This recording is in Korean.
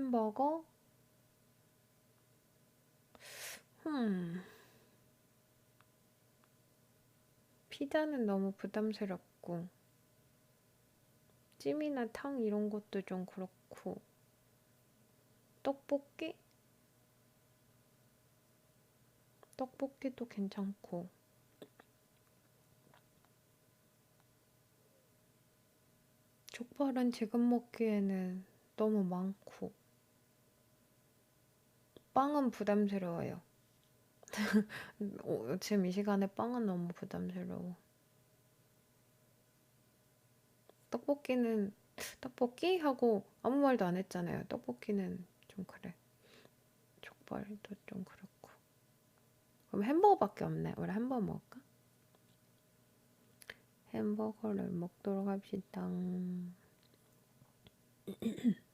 햄버거? 음. 피자는 너무 부담스럽고, 찜이나 탕 이런 것도 좀 그렇고, 떡볶이? 떡볶이도 괜찮고, 족발은 지금 먹기에는 너무 많고, 빵은 부담스러워요. 어, 지금 이 시간에 빵은 너무 부담스러워. 떡볶이는 떡볶이 하고 아무 말도 안 했잖아요. 떡볶이는 좀 그래. 족발도 좀 그렇고. 그럼 햄버거밖에 없네. 우리 햄버거 먹을까? 햄버거를 먹도록 합시다.